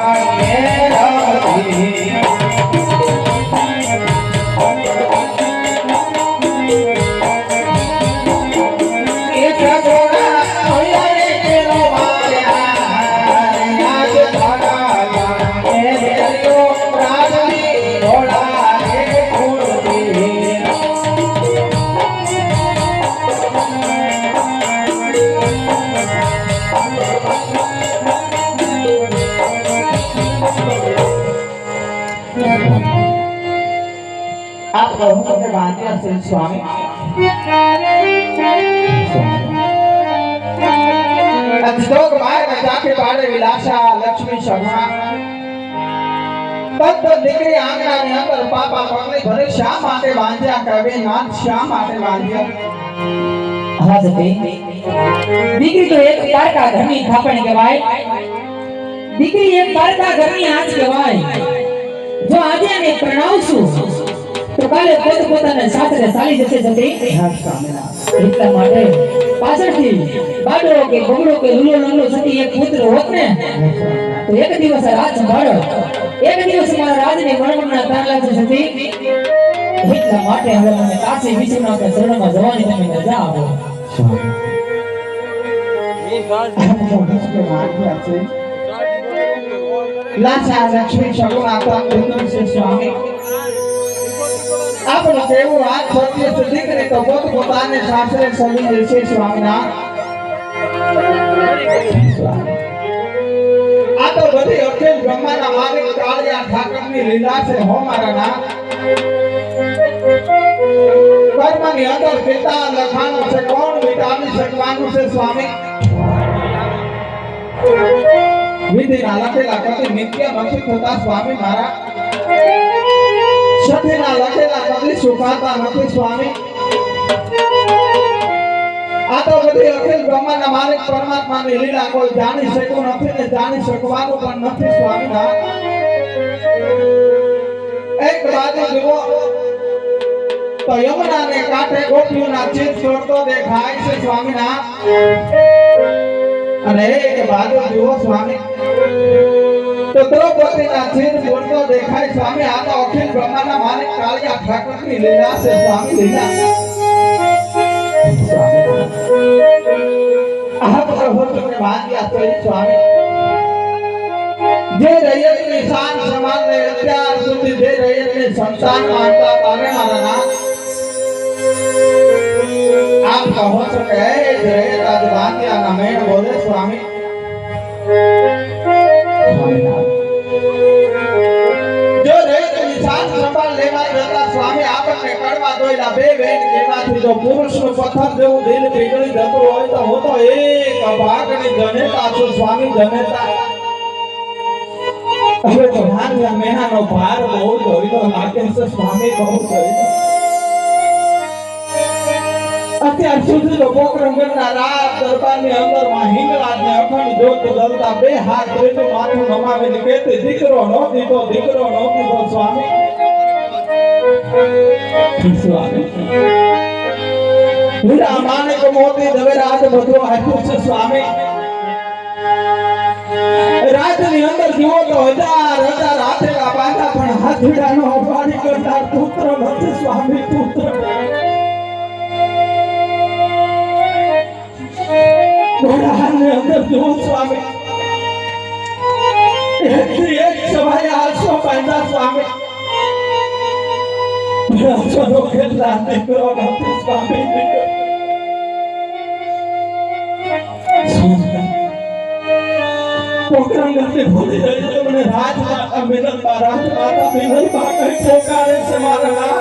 આપ છે સ્વામી. અજોગ માર્ગ જાકે પાડે વિલાસા લક્ષ્મી શર્મા. પદ દીકરી આંગણાની અંદર પાપા પગલે ભરે શા માટે વાંધ્યા કવે નાથ શા માટે વાંધ્યા? હા દીકરી તો એક તારકા ઘરની થાપણ કહેવાય. દીકરી એક તારકા ઘરની આંચ કહેવાય. જો આજે એને પ્રણાવશું કાલે પોત પોતાના સાસરે ચાલી જશે જતી એટલા માટે પાછળથી બાડો કે બગડો કે લુલો લુલો જતી એક પુત્ર હોત ને એક દિવસ રાજ સંભાળો એક દિવસ મારા રાજને વણવણના તાર લાગશે જતી એટલા માટે હવે મને કાશી વિશ્વનાથ શરણમાં જવાની તમે મજા આવે. લાસા લક્ષ્મી કૃષ્ણ છે સ્વામી. આપણું કેવું આ સત્ય સુધી કરે તો પોત પોતાને સાસરે સલી જશે સ્વામીના. આ તો બધી અખિલ બ્રહ્માના માલિક કાળિયા ઠાકરની લીલા છે હો મારા ના કર્મની અંદર પિતા લખાણું છે, કોણ મિટાવી શકવાનું છે સ્વામી? વિધિના લખેલા કતિ નિત્ય નથી થતા સ્વામી મારા. સતીના લખેલા કદી સુખાતા નથી સ્વામી. આ તો બધી અખિલ બ્રહ્માંડના માલિક પરમાત્માની લીલા કોઈ જાણી શકું નથી ને જાણી શકવાનું પણ નથી, સ્વામીના. એક બાજુ જુઓ. તો યમુનાને કાંઠે ગોપીઓના ચીજ ચોરતો દેખાય છે, સ્વામીના. અને એક બાજુ જુઓ, સ્વામી. તો દ્રૌપદીના ચિત ચોરતો દેખાય સ્વામી આ તો અખિલ બ્રહ્માંડના માલિક કાળિયા ઠાકરની લીલા છે સ્વામી લીલા આ પ્રભુ તમને ભાગ્યા છે સ્વામી જે રૈયતની શાન સમાનને અત્યાર સુધી જે રૈયતને સંતાન માનતા તારે મારા નામ આપ કહો છો કે હે જ રૈયત આજ ભાગ્યાના મેણ બોલે સ્વામી જો જતા સ્વામી આપણને કડવા દોયલા, બે બેન જેમાંથી જો પુરુષનું પથ્થર જેવું દિલ પીગળી જતું હોય તો હું તો એક ભાગની જનેતા છું, સ્વામી જનેતા હવે તો ભાગ્યા મેહાનો ભાર બહુ ધોઈલો લાગે છે, સ્વામી બહુ ધોઈલો અત્યાર સુધી તો પોકરંગના રાત દરબારની અંદરમાં ને અખંડ જોત દલતા બે હાથ ધોઈને માથું નમાવીને કહેતી, દીકરો નો દીધો, દીકરો નો દીધો, સ્વામી. હીરા અંદર જુઓ તો હજાર હજાર હાથેલા બાંધા પણ હાથીડાનો અપાડી કરનાર પુત્ર નથી, સ્વામી, પુત્ર. અંદર ભૂલી રહી. છે મને કઈ પોકારે છે મારા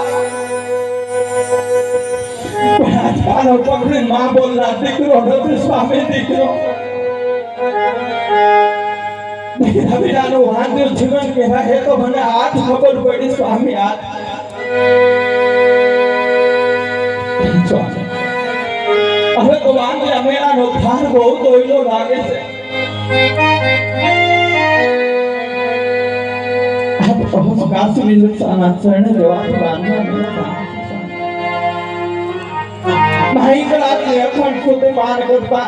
પણ આ તારો પકડી માં બોલનાર દીકરો નથી સ્વામી, દીકરો. વિનાનું જીવન કહેવાય તો મને હાથ ખબર પડી હવે તો વાંધ્યા મેળાનો ભાર બહુ દોયલો લાગે છે. કાશ્મીર ચરણે રહેવાનું વાંધા ભાઈ કલાકની અખંડ સુધી માન કરતા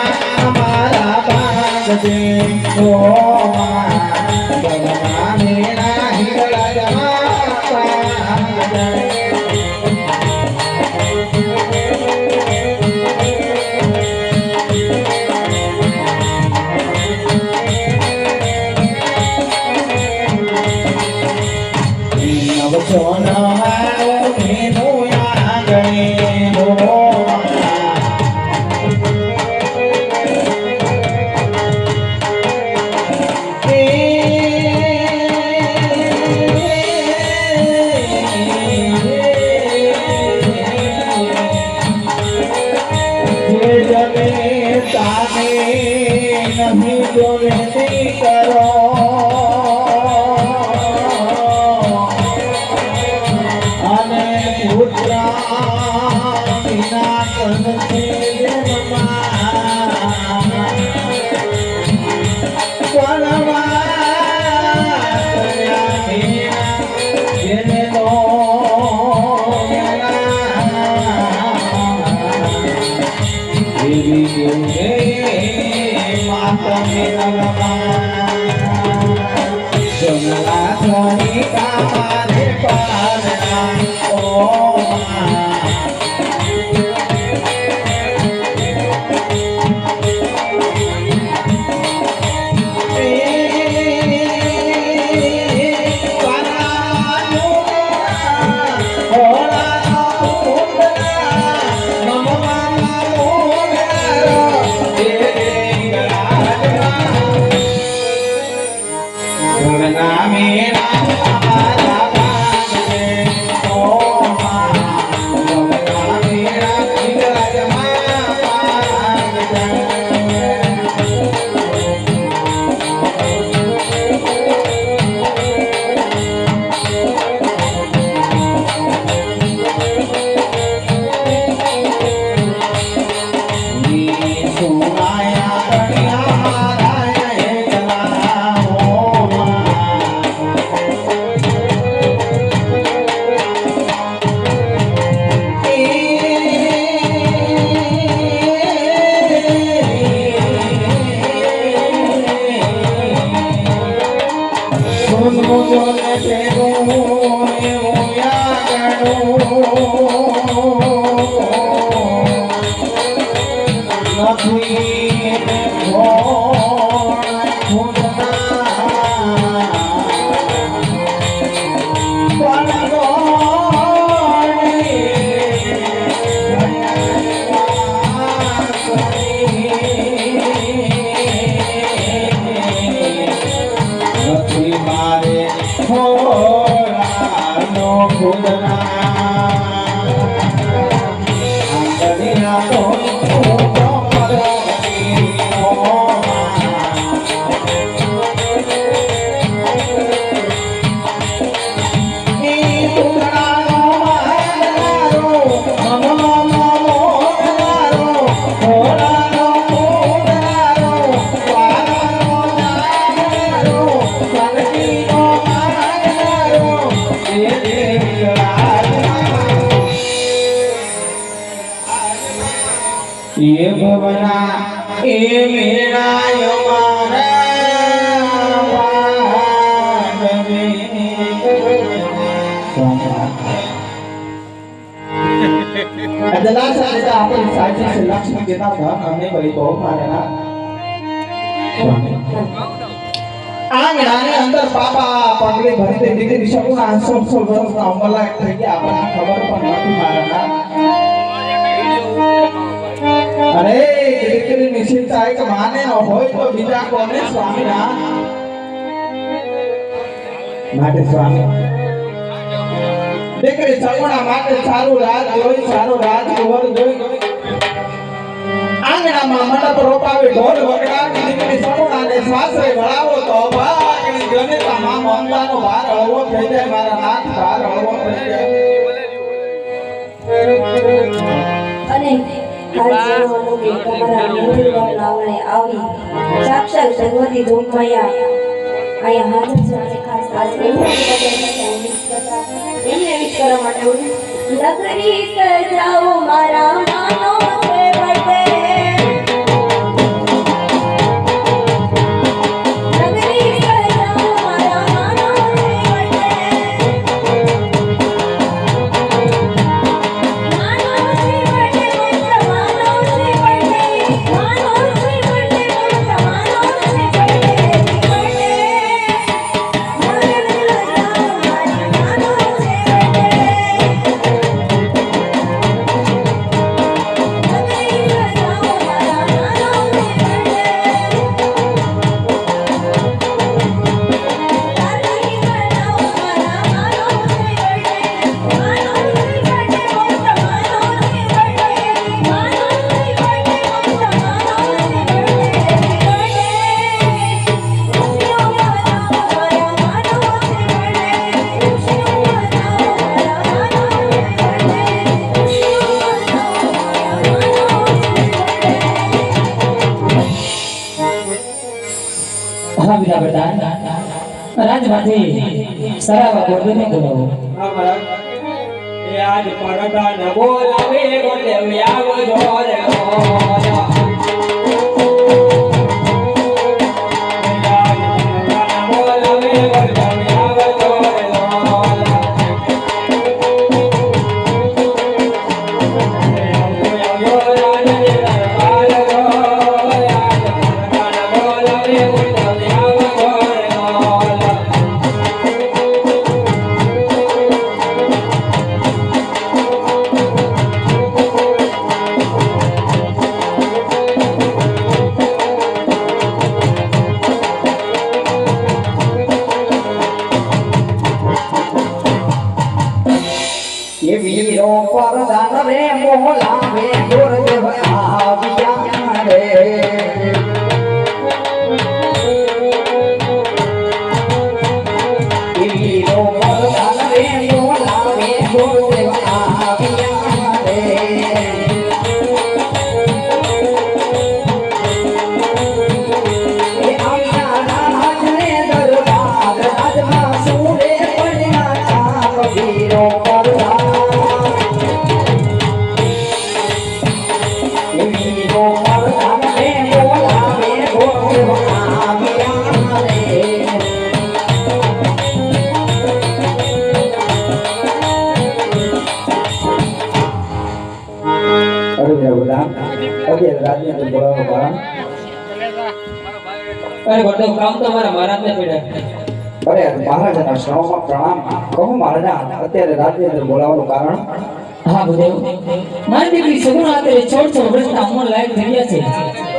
ભાગ દે છે લક્ષ્મી કેતા ધન અને ભાઈ બહુ મારેના આંગણાની અંદર પાપા પાંગળી ભરી દે દીકરી શકું આંસો સો વર્ષના ઉંમરના થઈ ગયા આપણને ખબર પણ નથી મારાના અરે દીકરી નિશ્ચિંતા એક માને ન હોય તો બીજા કોને સ્વામીના માટે સ્વામી દીકરી સગુણા માટે સારું રાજ જોઈ સારું રાજ કુંવર જોઈ આંગણામાં મંડપ રોપાવે ઢોલ વગડાવી દીકરી સગુણાને સાસરે વળાવો તો ભાગની જનેતામાં મંગલાનો ભાર હળવો થઈ જાય, મારા નાથ ભાર હળવો થઈ જાય. અને અહીંયા હાજર માટે મારા રાજમાંથી સરાવા ને બોલાવો. આ આજ પડતા ન બોલાવે બોલે વ્યાવ જોરે બોલા બોલાવે અરે બધું કામ તો મારા મહારાજને પડ્યા અરે મહારાજાના શ્રવણમાં પ્રણામ. કહું મહારાજા અત્યારે રાજ્ય બોલાવવાનું કારણ? હા ભૂદેવ મારી દીકરી સગુણા અત્યારે છોડ છોડ વર્ષના ઉંમર લાયક થઈ ગયા છે.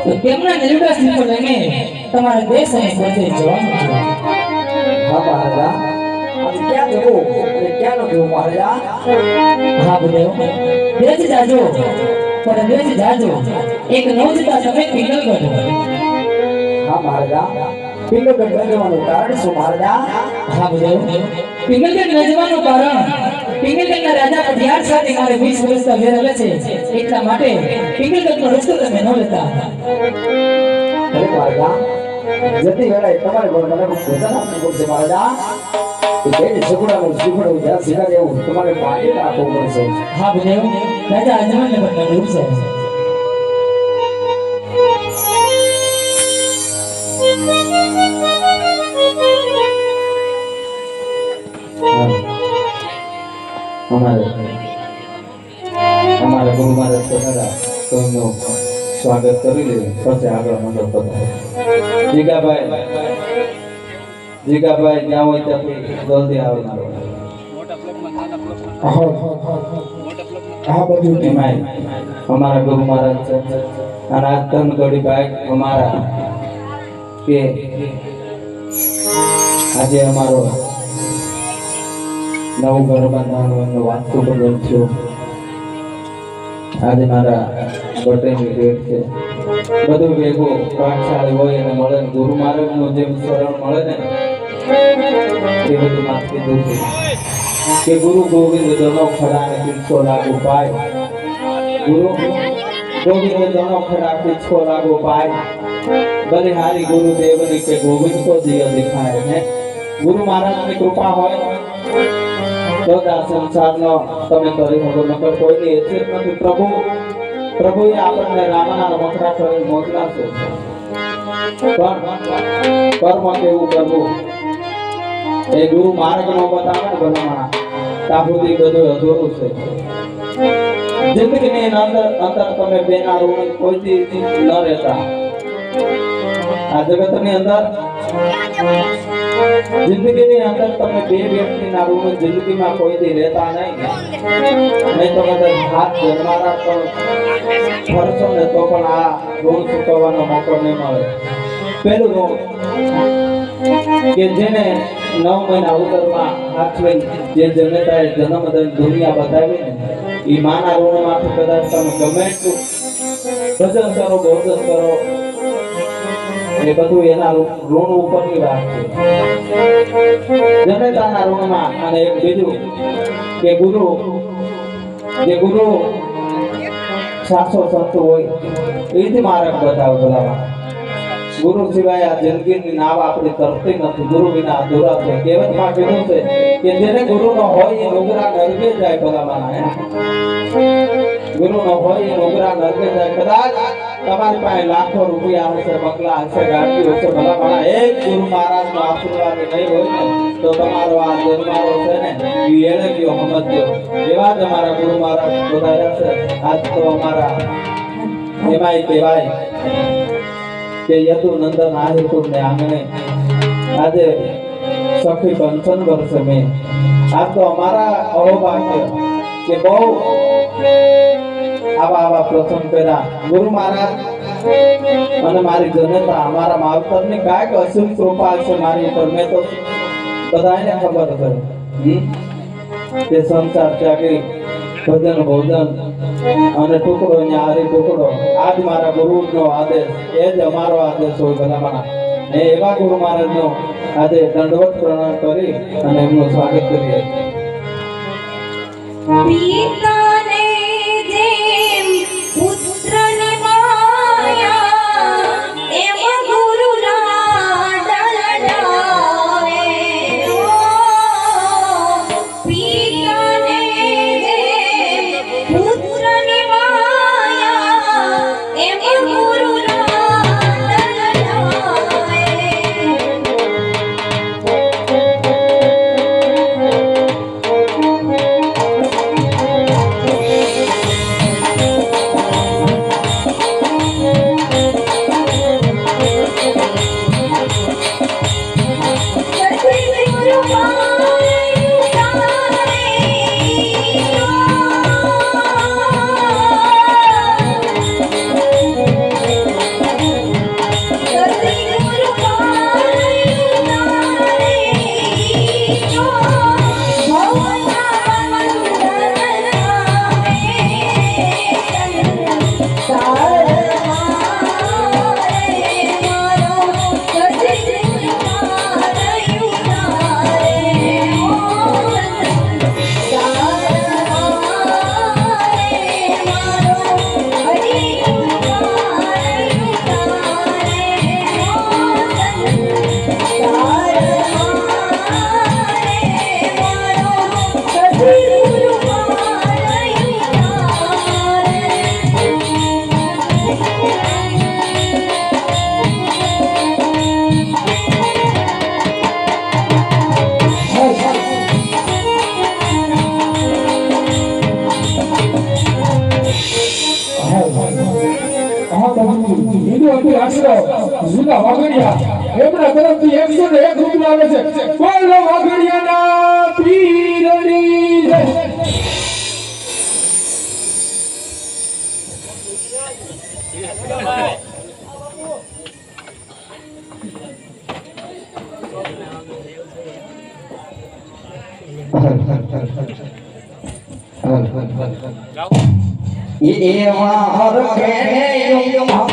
તો તેમના નિર્વાસ નિકો લઈને તમારા દેશ અને પ્રદેશ જવાનું છે. હા મહારાજા. ક્યાં જવું? ક્યાં ન જવું મહારાજા? હા ભૂદેવ દેશ જાજો. પણ જાજો. એક નવજતા સમેત નીકળ હા મહારાજા. પિંગલગઢ ન જવાનું કારણ શું મહારાજા? હા ભૂદેવ પિંગલગઢ ન જવાનું કારણ. પિંગલગઢના રાજા પટિયાર સાથે મારે વીસ વર્ષ વેર આવે છે. એટલા માટે પિંગલગઢનો રસ્તો તમે ન લેતા. અરે મહારાજા જતી વેળાએ તમારે મને મહારાજા. બેન શીખડાવું શીખડાવું જ્યાં શીખાય એવું તમારે ભાગે આપવું પડશે. હા ભલે તો ખરા તો સ્વાગત કરી લે પછી આગળ મંડપ જીગાભાઈ જ્યાં હોય ત્યાં જલ્દી આવે આ બધું એમાંય અમારા ગુરુ મહારાજ છે. અને આ ત્રણ ગડી ભાઈ અમારા કે આજે અમારો નવું ઘર બાંધવાનું વાસ્તુ બદલ થયો. આજે મારા બર્થડેની ડેટ છે બધું ભેગું પાઠશાળી હોય અને મળે ગુરુ ગુરુ મહારાજનું જેમ શરણ મળે ને કે ગુરુ ગોવિંદ જનો ખરા ને પીછો લાગુ પાય. ગુરુ ગોવિંદ જનો ખરા પીછો લાગુ પાય. બલિહારી ગુરુદેવની કે ગોવિંદ કો દિય દિખાય હે ગુરુ મહારાજની કૃપા હોય. તો આ સંસારનો તમે કરી શકો નકર કોઈની હેસિયત નથી. પ્રભુ, પ્રભુએ આપણને રામના રમકડા કરી મોકલા છે. પણ કર્મ કેવું કરવું એ ગુરુ માર્ગ નો બતાવે ત્યાં સુધી બધું અધૂરું છે. જિંદગીની અંદર અંદર તમે બેના ઋણ કોઈથી ન રહેતા. આ જગતની અંદર જિંદગીની અંદર તમે બે વ્યક્તિના ઋણ જિંદગીમાં કોઈથી રહેતા નહીં. નહીં તો કદાચ હાથ જન્મારા પણ ફરશો ને તો પણ આ ઋણ ચૂકવવાનો મોકો નહીં મળે. પહેલું ઋણ કે જેને નવ મહિના ઉદરમાં હાથવે જે જનતાએ જન્મ દુનિયા બતાવી ને એ માના ઋણમાંથી કદાચ તમે ગમે એટલું ભજન કરો, ભોજન કરો. એ બધું એના ઋણ ઉપરની વાત છે. જનતાના ઋણમાં અને એક બીજું કે ગુરુ, જે ગુરુ સાસો સંતો હોય, એ જ માર્ગ બતાવે ભલામાં ગુરુ સિવાય આ જિંદગીની નાવ આપણી તરતી નથી. ગુરુ વિના અધૂરા છે કહેવતમાં કીધું છે કે જેને ગુરુ નો હોય એ ડુંગરા ગરબે જાય ભલામાં હે ગુરુ નો હોય એ ડુંગરા ગરબે જાય. કદાચ તમારી પાસે લાખો રૂપિયા હશે, બંગલા હશે, ગાડી હશે ભલામાં એક ગુરુ મહારાજ નો આશીર્વાદ નહીં હોય ને, તો તમારો આ જન્મારો છે ને, એ એને ગયો સમજજો એવા જ અમારા ગુરુ મહારાજ બધા રહેશે. આજ તો અમારા, એમાંય કહેવાય. કે યતુ નંદન આહિપુર ને આંગણે. આજે સખી કંચન વર્ષે મેં. આ તો અમારા અહોભાગ્ય કે બહુ આવા આવા પ્રસંગ કર્યા. ગુરુ મહારાજ, અને મારી જનતા અમારા માવતરની કાંઈક અસીમ કૃપા છે મારી ઉપર. મેં તો બધાને ખબર છે. તે સંસાર ત્યાગી, ભજન ભોજન અને ટુકડો ન્યારી ટુકડો. આજ મારા ગુરુનો આદેશ, એ જ અમારો આદેશ હોય ભલામણા. ને એવા ગુરુ મહારાજનો આજે દંડવત પ્રણામ કરી અને એમનું સ્વાગત કરીએ. આદિવાસીઓ જૂના વાઘડિયા. એમના તરફથી એકસો ને એક રૂપિયા આવે છે. કોઈનો વાઘડિયાના પીરની જય એવા હર કે યુમ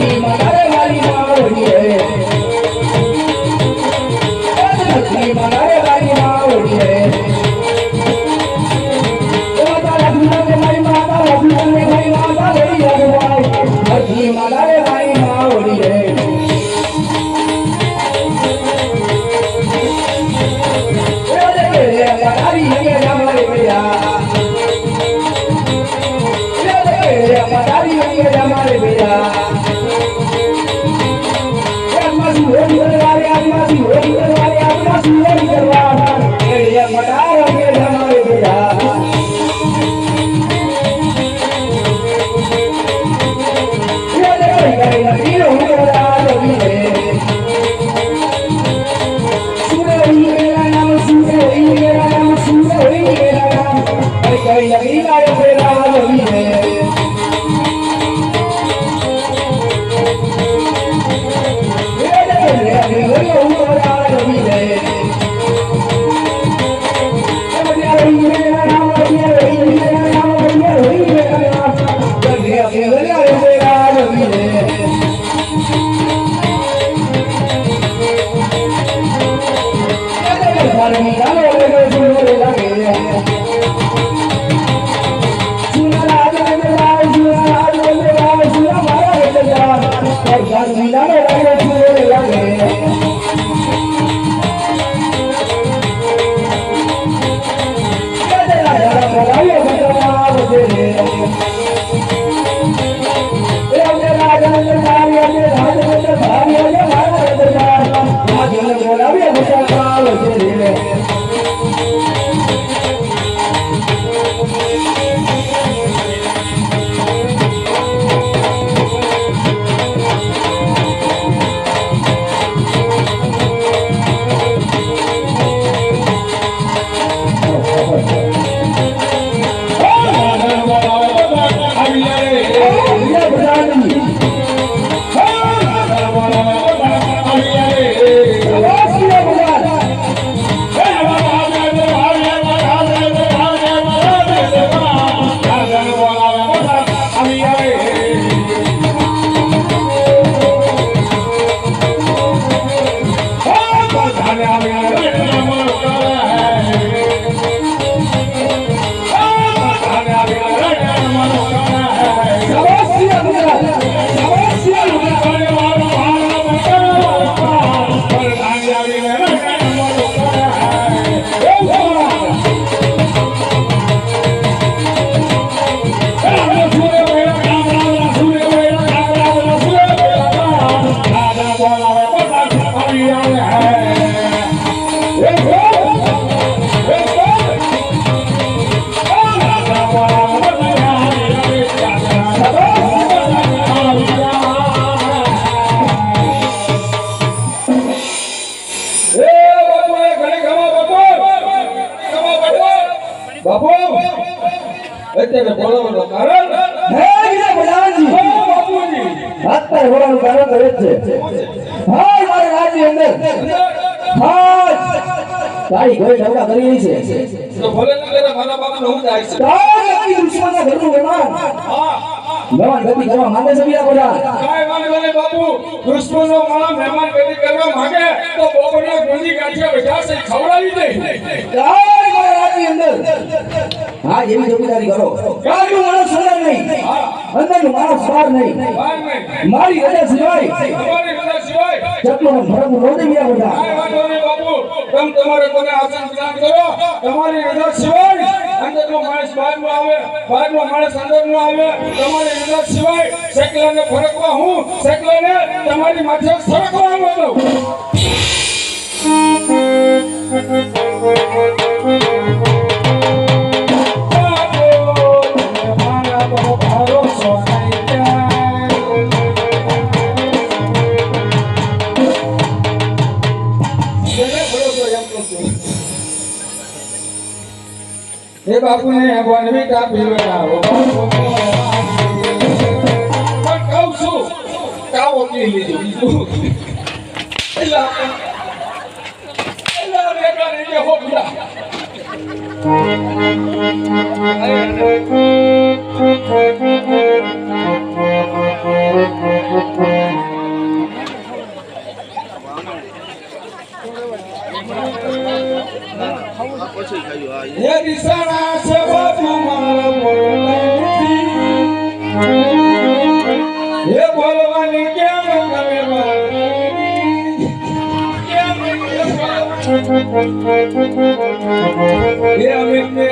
Thank you. கையில் છે. તો ને જાય છે. ઘરનું મહેમાન હા. મહેમાન ગતિ કરવા માંગે છે બીજા બધા. કાંઈ વાંધો નહીં બાપુ દુશ્મનો મારા મહેમાન ગતિ કરવા માંગે તો બોબડિયા ગુંજી ગાંઠિયા બેઠા છે ખવડાવી દે. તારી મારા અંદર. હા એવી જમીદારી કરો. કાલનું માણસ નહીં. માણસ બહાર નહીં. મારી સિવાય. તમારી સિવાય ભરમ રોજે બીજા બધા. તમ તમારે તમે આસન પ્રદાન કરો? તમારી રજા સિવાય અંદરનો માણસ બહારનો આવે બહારનો માણસ અંદરનો આવે. તમારી રજા સિવાય સેકલાને ફરકવા હું સેકલાને તમારી માથે સરકવા આવું હે બાપુને વનવી કાપી બનાવો પણ કહું છું કાવો પી લીધું. Thank એલા હે દિશાના છે બાપુ મારા બોલવાની હે બોલવાની કેમ તમે હે અમિત ને